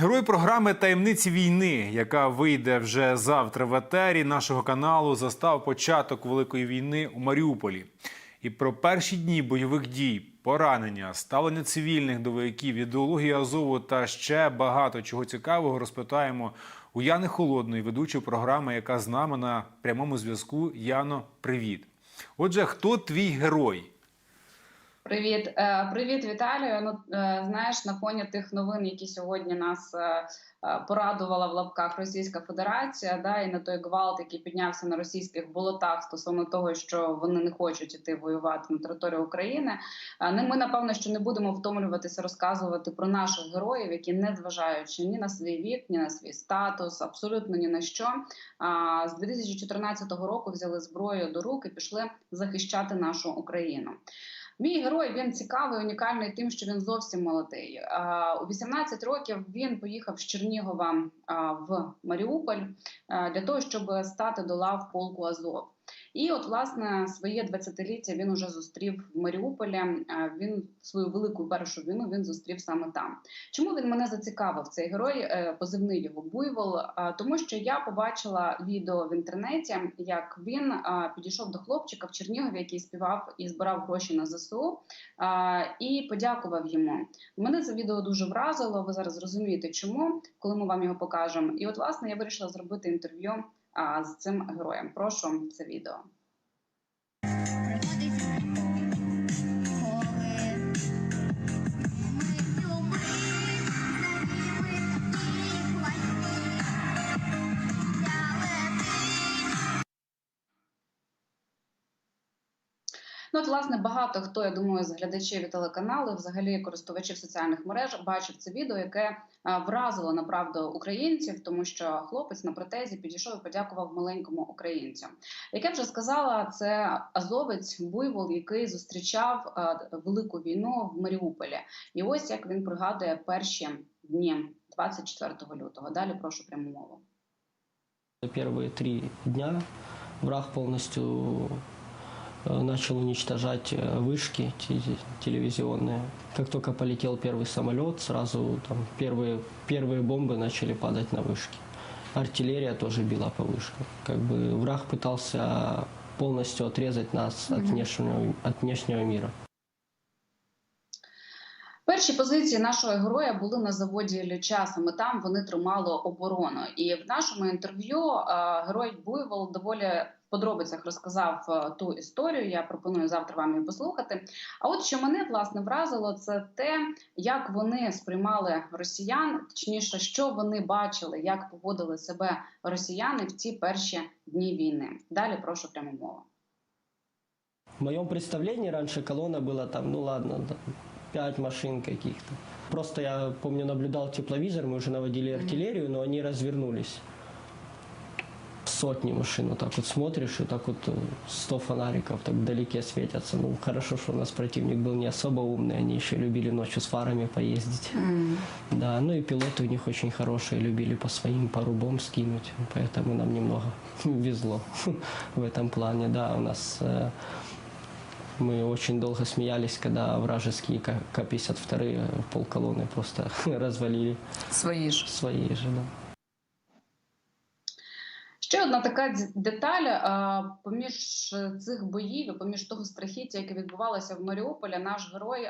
Герой програми Таємниці війни, яка вийде вже завтра в етері нашого каналу, застав початок великої війни у Маріуполі. І про перші дні бойових дій, поранення, ставлення цивільних до вояків, ідеологію Азову та ще багато чого цікавого розпитаємо у Яни Холодної, ведучої програми, яка з нами на прямому зв'язку. Яно, привіт. Отже, хто твій герой? Привіт, Е, привіт, Віталію. Ну е, знаєш, на фоні тих новин, які сьогодні нас е, порадувала в лапках Російська Федерація, да і на той гвалт, який піднявся на російських болотах стосовно того, що вони не хочуть іти воювати на територію України. ми напевно, що не будемо втомлюватися розказувати про наших героїв, які не зважаючи ні на свій вік, ні на свій статус, абсолютно ні на що. а, З 2014 року взяли зброю до рук і пішли захищати нашу Україну. Мій герой він цікавий, унікальний тим, що він зовсім молодий. У 18 років він поїхав з Чернігова в Маріуполь для того, щоб стати до лав полку Азов. І от, власне, своє 20-ліття він уже зустрів в Маріуполі. Він свою велику першу війну він зустрів саме там. Чому він мене зацікавив? Цей герой е, позивний його буйвол. Тому що я побачила відео в інтернеті, як він підійшов до хлопчика в Чернігові, який співав і збирав гроші на ЗСУ, і подякував йому. Мене це відео дуже вразило. Ви зараз зрозумієте, чому, коли ми вам його покажемо. І от, власне, я вирішила зробити інтерв'ю з цим героєм. Прошу це відео. Ну, от, власне, багато хто, я думаю, з глядачів телеканалу, взагалі користувачів соціальних мереж, бачив це відео, яке а, вразило направду українців, тому що хлопець на протезі підійшов і подякував маленькому українцю. Як я вже сказала, це азовець буйвол, який зустрічав а, велику війну в Маріуполі. І ось як він пригадує перші дні 24 лютого. Далі прошу пряму мову. Первые три дня враг полностью э, начал уничтожать э, вышки те- телевизионные. Как только полетел первый самолет, сразу там первые, первые бомбы начали падать на вышки. Артиллерия тоже била по вышкам. Как бы враг пытался полностью отрезать нас от внешнего, от внешнего мира. Перші позиції нашого героя були на заводі Ілліча. Саме там вони тримали оборону. І в нашому інтерв'ю е, герой Буйвол доволі в подробицях розказав е, ту історію. Я пропоную завтра вам її послухати. А от що мене власне вразило, це те, як вони сприймали росіян, точніше, що вони бачили, як поводили себе росіяни в ці перші дні війни. Далі прошу пряму мову. В моем представлении раньше колонна была там, ну ладно, пять машин каких-то. Просто я помню, наблюдал тепловизор, мы уже наводили артиллерию, но они развернулись Сотни машин, вот так вот смотришь, и так вот э, 100 фонариков так вдалеке светятся. Ну, хорошо, что у нас противник был не особо умный, они еще любили ночью с фарами поездить. Да, ну и пилоты у них очень хорошие, любили по своим пару бомб скинуть, поэтому нам немного везло в этом плане. Да, у нас э, мы очень долго смеялись, когда вражеские К- К-52 полколонны просто развалили Свої ж. свои же. Да. Ще одна така деталь поміж цих боїв, і поміж того страхіття, яке відбувалося в Маріуполі, наш герой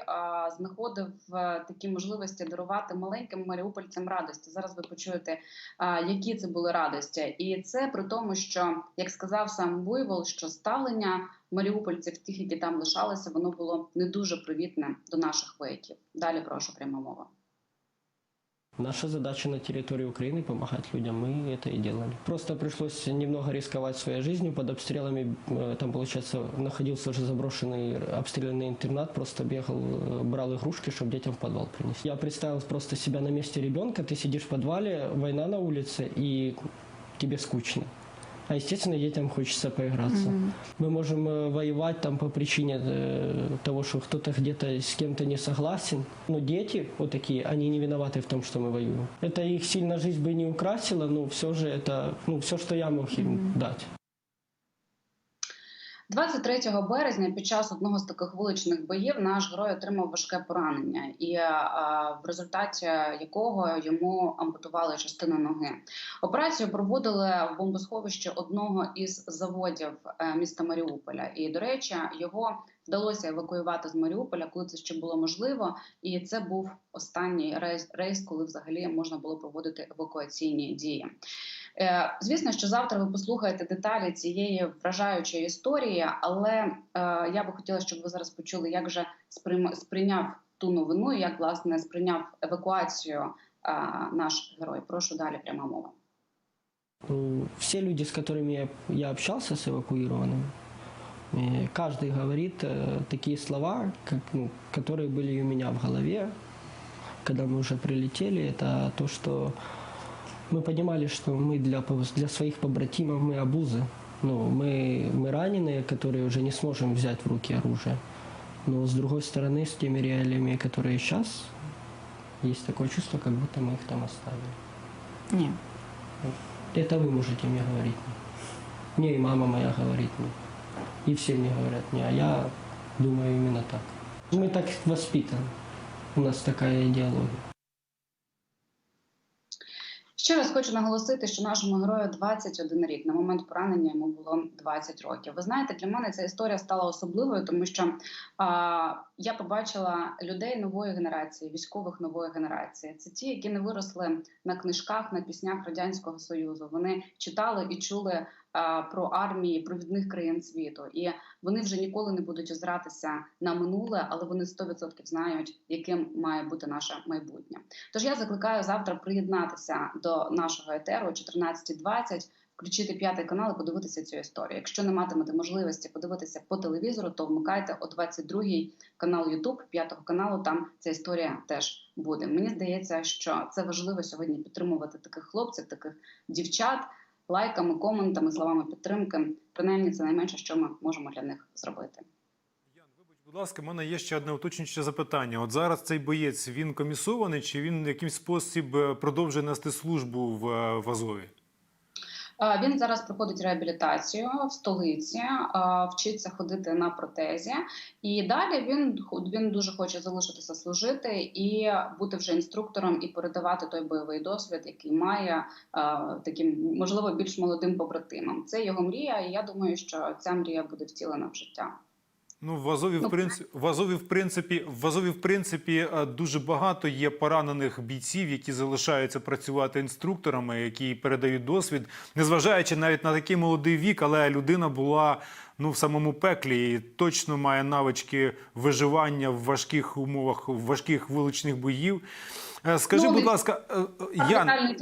знаходив е, такі можливості дарувати маленьким маріупольцям радості. Зараз ви почуєте, які це були радості, і це при тому, що як сказав сам Буйвол, що ставлення маріупольців, тих, які там лишалися, воно було не дуже привітне до наших вояків. Далі прошу пряма мова. Наша задача на территории Украины помогать людям, мы это и делали. Просто пришлось немного рисковать своей жизнью под обстрелами. Э, Там, получается, находился уже заброшенный обстрелянный интернат, просто бегал, э, брал игрушки, чтобы детям в подвал принести. Я представил просто себя на месте ребенка, ты сидишь в подвале, война на улице, и тебе скучно. А естественно, детям хочется поиграться. Мы можем э, воевать там по причине э, того, что кто-то где-то с кем-то не согласен. Но дети вот такие, они не виноваты в том, что мы воюем. Это их сильно жизнь бы не украсила, но все же это ну, все, что я мог им дать. 23 березня під час одного з таких вуличних боїв наш герой отримав важке поранення, і е, в результаті якого йому ампутували частину ноги. Операцію проводили в бомбосховищі одного із заводів е, міста Маріуполя. І до речі, його вдалося евакуювати з Маріуполя, коли це ще було можливо. І це був останній рейс, рейс коли взагалі можна було проводити евакуаційні дії. Е, Звісно, що завтра ви послухаєте деталі цієї вражаючої історії, але е, я би хотіла, щоб ви зараз почули, як же сприйма- сприйняв ту новину, і як власне сприйняв евакуацію е, наш герой. Прошу далі пряма мова. Ну, Все люди, с которыми я, я общался, с эвакуированными, э, каждый говорит э, такие слова, как, ну, которые были у меня в голове, когда мы уже прилетели. Это то, что мы понимали, что мы для, для своих побратимов мы обузы. Ну, мы, мы раненые, которые уже не сможем взять в руки оружие. Но с другой стороны, с теми реалиями, которые сейчас, есть такое чувство, как будто мы их там оставили. Ні. Это вы можете мне говорить. Мне и мама моя говорит мне. И все мне говорят мне. А я думаю именно так. Мы так воспитаны. У нас такая идеология. Ще раз хочу наголосити, що нашому герою 21 рік. На момент поранення йому було 20 років. Ви знаєте, для мене ця історія стала особливою, тому що а, я побачила людей нової генерації, військових нової генерації. Це ті, які не виросли на книжках, на піснях радянського союзу. Вони читали і чули про армії провідних країн світу, і вони вже ніколи не будуть озиратися на минуле, але вони 100% знають, яким має бути наше майбутнє. Тож я закликаю завтра приєднатися до нашого етеру о 14.20, включити п'ятий канал і подивитися цю історію. Якщо не матимете можливості подивитися по телевізору, то вмикайте о 22-й канал YouTube, п'ятого каналу. Там ця історія теж буде. Мені здається, що це важливо сьогодні підтримувати таких хлопців, таких дівчат. Лайками, коментами, словами підтримки. Принаймні, це найменше, що ми можемо для них зробити. Будь ласка, в мене є ще одне уточнююче запитання. От зараз цей боєць він комісований, чи він якимсь спосіб е, продовжує нести службу в, е, в Азові? Він зараз проходить реабілітацію в столиці, вчиться ходити на протезі, і далі він він дуже хоче залишитися служити і бути вже інструктором і передавати той бойовий досвід, який має таким можливо більш молодим побратимам. Це його мрія, і я думаю, що ця мрія буде втілена в життя. Ну, в Азові, в Ну, принципі, в Азові, в принципі, в Азові, в принципі, дуже багато є поранених бійців, які залишаються працювати інструкторами, які передають досвід, незважаючи навіть на такий молодий вік, але людина була ну в самому пеклі і точно має навички виживання в важких умовах, в важких вуличних боїв. Е, Скажи, Ну, будь ласка, е, е, Ян,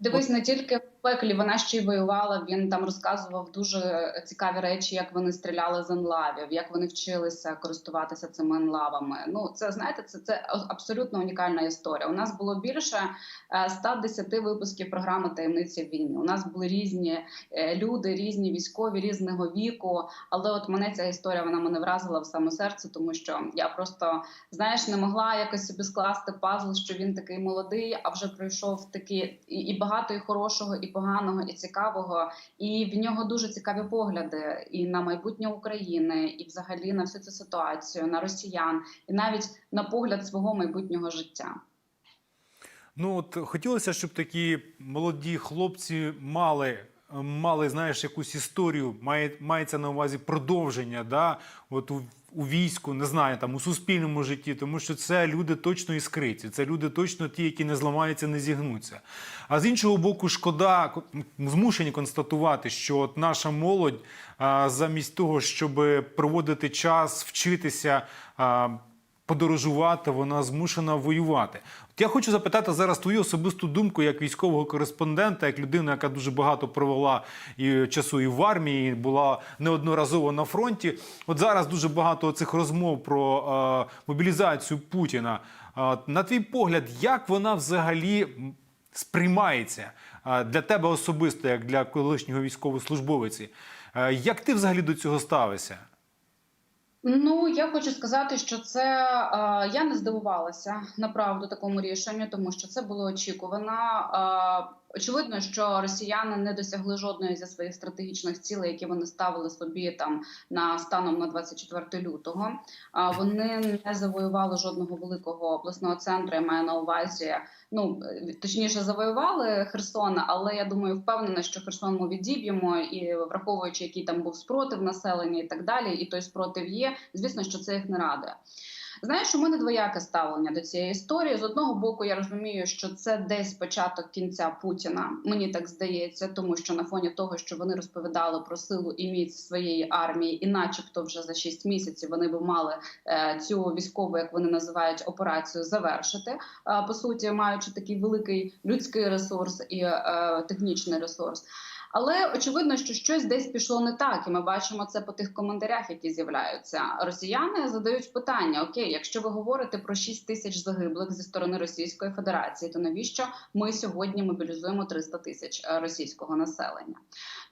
Дивись, не тільки в пеклі, вона ще й воювала. Він там розказував дуже цікаві речі, як вони стріляли з енлавів, як вони вчилися користуватися цими енлавами. Ну, це знаєте, це, це абсолютно унікальна історія. У нас було більше е, 110 випусків програми таємниці війни. У нас були різні е, люди, різні військові різного віку. Але от мене ця історія вона мене вразила в саме серце, тому що я просто знаєш, не могла якось собі скласти пазл, що він такий молодий, а вже пройшов такі і багато і хорошого, і поганого, і цікавого. І в нього дуже цікаві погляди і на майбутнє України, і взагалі на всю цю ситуацію, на росіян, і навіть на погляд свого майбутнього життя. Ну от хотілося, щоб такі молоді хлопці мали. Мали, знаєш, якусь історію, має, мається на увазі продовження, да? от у, у війську, не знаю, там у суспільному житті, тому що це люди точно іскриті, це люди точно ті, які не зламаються, не зігнуться. А з іншого боку, шкода, ко- змушені констатувати, що от наша молодь а, замість того, щоб проводити час, вчитися. А, подорожувати, вона змушена воювати. От я хочу запитати зараз твою особисту думку як військового кореспондента, як людина, яка дуже багато провела і часу і в армії, і була неодноразово на фронті. От зараз дуже багато цих розмов про е, мобілізацію Путіна. Е, на твій погляд, як вона взагалі сприймається е, для тебе особисто, як для колишнього військовослужбовиці? Е, як ти взагалі до цього ставишся? Ну я хочу сказати, що це я не здивувалася направду такому рішенню, тому що це було очікувано. Очевидно, що росіяни не досягли жодної зі своїх стратегічних цілей, які вони ставили собі там на станом на 24 лютого. Вони не завоювали жодного великого обласного центру. Я маю на увазі. Ну точніше, завоювали Херсон, але я думаю, впевнена, що Херсон ми відіб'ємо, і враховуючи, який там був спротив населення і так далі, і той спротив є. Звісно, що це їх не радує. Знаєш, у мене двояке ставлення до цієї історії. З одного боку, я розумію, що це десь початок кінця Путіна. Мені так здається, тому що на фоні того, що вони розповідали про силу і міць своєї армії, і, начебто, вже за 6 місяців вони би мали е, цю військову, як вони називають, операцію завершити. Е, по суті, маючи такий великий людський ресурс і е, технічний ресурс. Але очевидно, що щось десь пішло не так, і ми бачимо це по тих коментарях, які з'являються. Росіяни задають питання: Окей, якщо ви говорите про 6 тисяч загиблих зі сторони Російської Федерації, то навіщо ми сьогодні мобілізуємо 300 тисяч е, російського населення?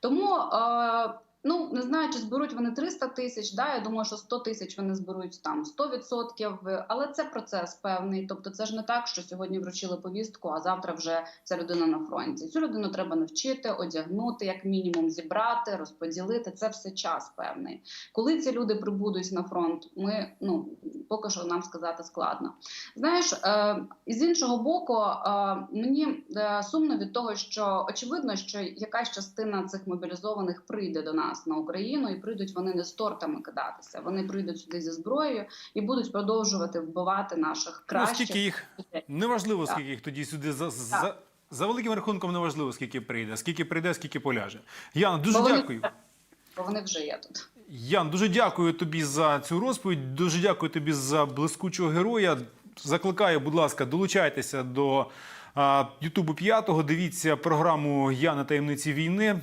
Тому. Е- Ну не знаю, чи зберуть вони 300 тисяч. Да, я думаю, що 100 тисяч вони зберуть там 100%, але це процес певний. Тобто, це ж не так, що сьогодні вручили повістку, а завтра вже ця людина на фронті. Цю людину треба навчити, одягнути, як мінімум, зібрати, розподілити. Це все час певний. Коли ці люди прибудуть на фронт, ми ну поки що нам сказати складно. Знаєш, е, з іншого боку, е, мені е, сумно від того, що очевидно, що якась частина цих мобілізованих прийде до нас на Україну, і прийдуть вони не з тортами кидатися. Вони прийдуть сюди зі зброєю і будуть продовжувати вбивати наших Ну, скільки їх неважливо, Так. скільки їх тоді сюди за, за, за великим рахунком неважливо, скільки прийде, скільки прийде, скільки поляже. Яна, дуже Бо вони- дякую. Бо вони вже є тут. Ян, дуже дякую тобі за цю розповідь. Дуже дякую тобі за блискучого героя. Закликаю, будь ласка, долучайтеся до Ютубу п'ятого. Дивіться програму Я на таємниці війни.